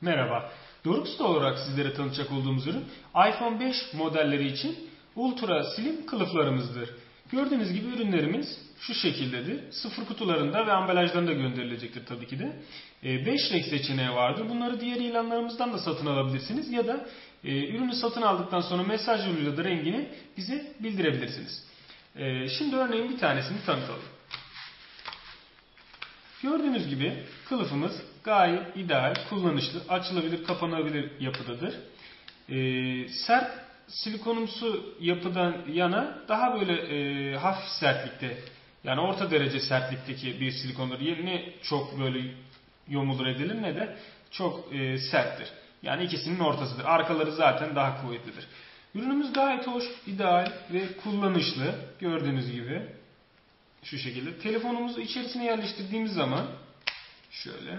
Merhaba. Doruksta olarak sizlere tanıtacak olduğumuz ürün iPhone 5 modelleri için Ultra Slim kılıflarımızdır. Gördüğünüz gibi ürünlerimiz şu şekildedir. Sıfır kutularında ve ambalajlarında gönderilecektir tabii ki de. 5 renk seçeneği vardır. Bunları diğer ilanlarımızdan da satın alabilirsiniz ya da e, ürünü satın aldıktan sonra mesaj yoluyla da rengini bize bildirebilirsiniz. E, şimdi örneğin bir tanesini tanıtalım. Gördüğünüz gibi kılıfımız gayet ideal, kullanışlı, açılabilir, kapanabilir yapıdadır. Ee, sert silikonumsu yapıdan yana daha böyle e, hafif sertlikte yani orta derece sertlikteki bir silikondur. Ne çok böyle yomulur edilir ne de çok e, serttir. Yani ikisinin ortasıdır. Arkaları zaten daha kuvvetlidir. Ürünümüz gayet hoş, ideal ve kullanışlı. Gördüğünüz gibi şu şekilde. Telefonumuzu içerisine yerleştirdiğimiz zaman şöyle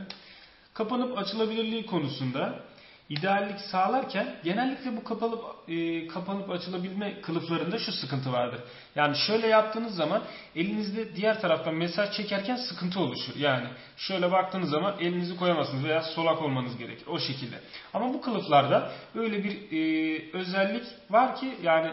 kapanıp açılabilirliği konusunda ideallik sağlarken genellikle bu kapalıp e, kapanıp açılabilme kılıflarında şu sıkıntı vardır. Yani şöyle yaptığınız zaman elinizde diğer taraftan mesaj çekerken sıkıntı oluşur. Yani şöyle baktığınız zaman elinizi koyamazsınız veya solak olmanız gerekir. O şekilde. Ama bu kılıflarda öyle bir e, özellik var ki yani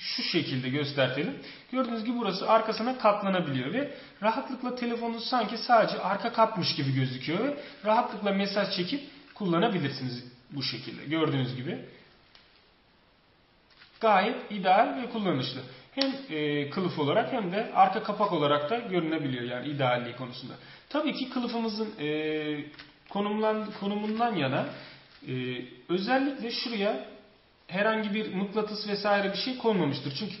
şu şekilde göstertelim. Gördüğünüz gibi burası arkasına katlanabiliyor ve rahatlıkla telefonu sanki sadece arka kapmış gibi gözüküyor ve rahatlıkla mesaj çekip kullanabilirsiniz bu şekilde. Gördüğünüz gibi gayet ideal ve kullanışlı. Hem e, kılıf olarak hem de arka kapak olarak da görünebiliyor yani idealliği konusunda. Tabii ki kılıfımızın e, konumlan, konumundan yana e, özellikle şuraya herhangi bir mıknatıs vesaire bir şey konmamıştır. Çünkü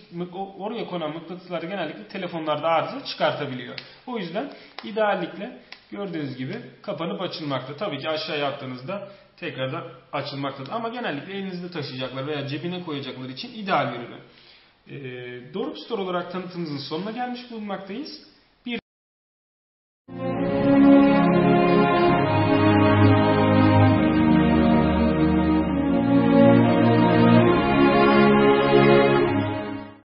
oraya konan mıknatıslar genellikle telefonlarda arıza çıkartabiliyor. O yüzden ideallikle gördüğünüz gibi kapanıp açılmakta. Tabii ki aşağı yaptığınızda tekrardan açılmaktadır. Ama genellikle elinizde taşıyacaklar veya cebine koyacaklar için ideal bir ürün. Ee, Doruk Store olarak tanıtımımızın sonuna gelmiş bulunmaktayız.